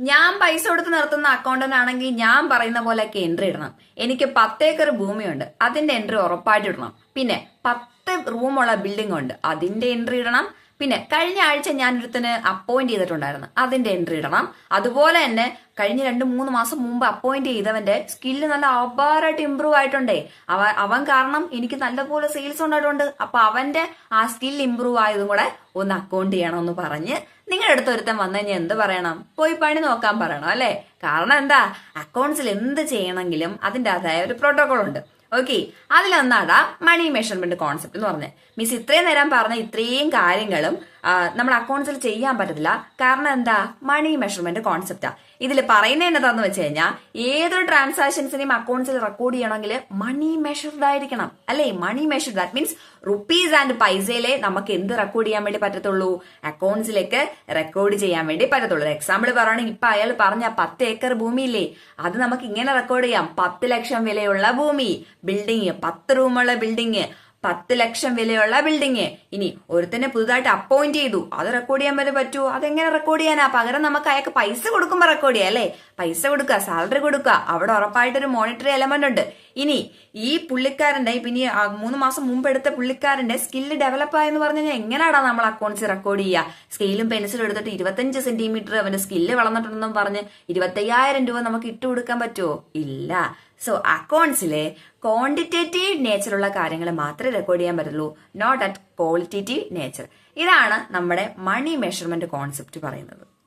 ഞാൻ പൈസ കൊടുത്ത് നിർത്തുന്ന അക്കൗണ്ടന്റ് ആണെങ്കിൽ ഞാൻ പറയുന്ന പോലെയൊക്കെ എൻട്രി ഇടണം. എനിക്ക് പത്തേക്കർ ഭൂമിയുണ്ട്. അതിന്റെ എൻട്രി ഉറപ്പായിട്ട് ഇടണം. പിന്നെ പത്ത് റൂമുള്ള ബിൽഡിംഗ് ഉണ്ട്. അതിന്റെ എൻട്രി ഇടണം. പിന്നെ കഴിഞ്ഞ ആഴ്ച ഞാൻ ഒരുത്തിന് അപ്പോയിന്റ് ചെയ്തിട്ടുണ്ടായിരുന്നു. അതിന്റെ എൻട്രി ഇടണം. അതുപോലെ തന്നെ കഴിഞ്ഞ രണ്ട് മൂന്ന് മാസം മുമ്പ് അപ്പോയിന്റ് ചെയ്തവന്റെ സ്കില്ല് നല്ല അപാരമായിട്ട് ഇമ്പ്രൂവ് ആയിട്ടുണ്ടേ. അവ അവൻ കാരണം എനിക്ക് നല്ലപോലെ സെയിൽസ് ഉണ്ടായിട്ടുണ്ട്. അപ്പൊ അവന്റെ ആ സ്കിൽ ഇമ്പ്രൂവ് ആയതും കൂടെ ഒന്ന് അക്കൗണ്ട് ചെയ്യണമെന്ന് പറഞ്ഞ് നിങ്ങളുടെ അടുത്ത് ഒരുത്തൻ വന്നു കഴിഞ്ഞാൽ എന്ത് പറയണം? പോയി പണി നോക്കാൻ പറയണം അല്ലേ? കാരണം എന്താ? അക്കൗണ്ട്സിൽ എന്ത് ചെയ്യണമെങ്കിലും അതിന്റെ അതായ ഒരു പ്രോട്ടോകോൾ ഉണ്ട്. ഓക്കെ അതിലൊന്നാടാ മണി മെഷർമെന്റ് കോൺസെപ്റ്റ് എന്ന് പറഞ്ഞത്. മിസ് ഇത്രയും നേരം പറഞ്ഞ ഇത്രയും കാര്യങ്ങളും ആ, നമ്മുടെ അക്കൗണ്ട്സിൽ ചെയ്യാൻ പറ്റത്തില്ല. കാരണം എന്താ? മണി മെഷർമെന്റ് കോൺസെപ്റ്റാ ഇതിൽ പറയുന്നത് എന്താന്ന് വെച്ച് കഴിഞ്ഞാൽ ഏതൊരു ട്രാൻസാക്ഷൻസിനെയും അക്കൗണ്ട്സിൽ റെക്കോർഡ് ചെയ്യണമെങ്കിൽ മണി മെഷർഡ് ആയിരിക്കണം. അല്ലേ? Money measured that means rupees and പൈസയിലെ നമുക്ക് എന്ത് റെക്കോർഡ് ചെയ്യാൻ വേണ്ടി പറ്റത്തുള്ളൂ? അക്കൗണ്ട്സിലേക്ക് റെക്കോർഡ് ചെയ്യാൻ വേണ്ടി പറ്റത്തുള്ളൂ. എക്സാമ്പിൾ പറയുകയാണെങ്കിൽ ഇപ്പൊ അയാൾ പറഞ്ഞ പത്ത് ഏക്കർ ഭൂമി ഇല്ലേ അത് നമുക്ക് ഇങ്ങനെ റെക്കോർഡ് ചെയ്യാം. പത്ത് ലക്ഷം വിലയുള്ള ഭൂമി. ബിൽഡിങ് പത്ത് റൂമുള്ള ബിൽഡിങ് പത്ത് ലക്ഷം വിലയുള്ള ബിൽഡിങ് ഇനി ഒരുത്തനെ പുതുതായിട്ട് അപ്പോയിന്റ് ചെയ്തു. അത് റെക്കോർഡ് ചെയ്യാൻ വരെ പറ്റുമോ അതെങ്ങനെ റെക്കോർഡ് ചെയ്യാനാ? പകരം നമുക്ക് അയാൾക്ക് പൈസ കൊടുക്കുമ്പോൾ റെക്കോർഡ് ചെയ്യാം അല്ലേ? പൈസ കൊടുക്കുക സാലറി കൊടുക്കുക. അവിടെ ഉറപ്പായിട്ടൊരു മോണിറ്ററി എലമെന്റ് ഉണ്ട്. ഇനി ഈ പുള്ളിക്കാരന്റെ പിന്നെ മൂന്ന് മാസം മുമ്പ് എടുത്ത പുള്ളിക്കാരന്റെ സ്കില്ല് ഡെവലപ്പ് ആയെന്ന് പറഞ്ഞു കഴിഞ്ഞാൽ എങ്ങനെയാടാ നമ്മൾ അക്കൗണ്ട്സ് റെക്കോർഡ് ചെയ്യുക സ്കെയിലും പെൻസിലും എടുത്തിട്ട് ഇരുപത്തഞ്ച് സെന്റിമീറ്റർ അവന്റെ സ്കില്ല് വളർന്നിട്ടുണ്ടെന്നും പറഞ്ഞ് ഇരുപത്തയ്യായിരം രൂപ നമുക്ക് ഇട്ടുകൊടുക്കാൻ പറ്റുമോ ഇല്ല. സോ അക്കൗണ്ട്സിലെ ക്വാണ്ടിറ്റേറ്റീവ് നേച്ചറുള്ള കാര്യങ്ങൾ മാത്രമേ റെക്കോർഡ് ചെയ്യാൻ പറ്റുള്ളൂ. നോട്ട് അറ്റ് ക്വാളിറ്റേറ്റീവ് നേച്ചർ ഇതാണ് നമ്മുടെ മണി മെഷർമെന്റ് കോൺസെപ്റ്റ് പറയുന്നത്.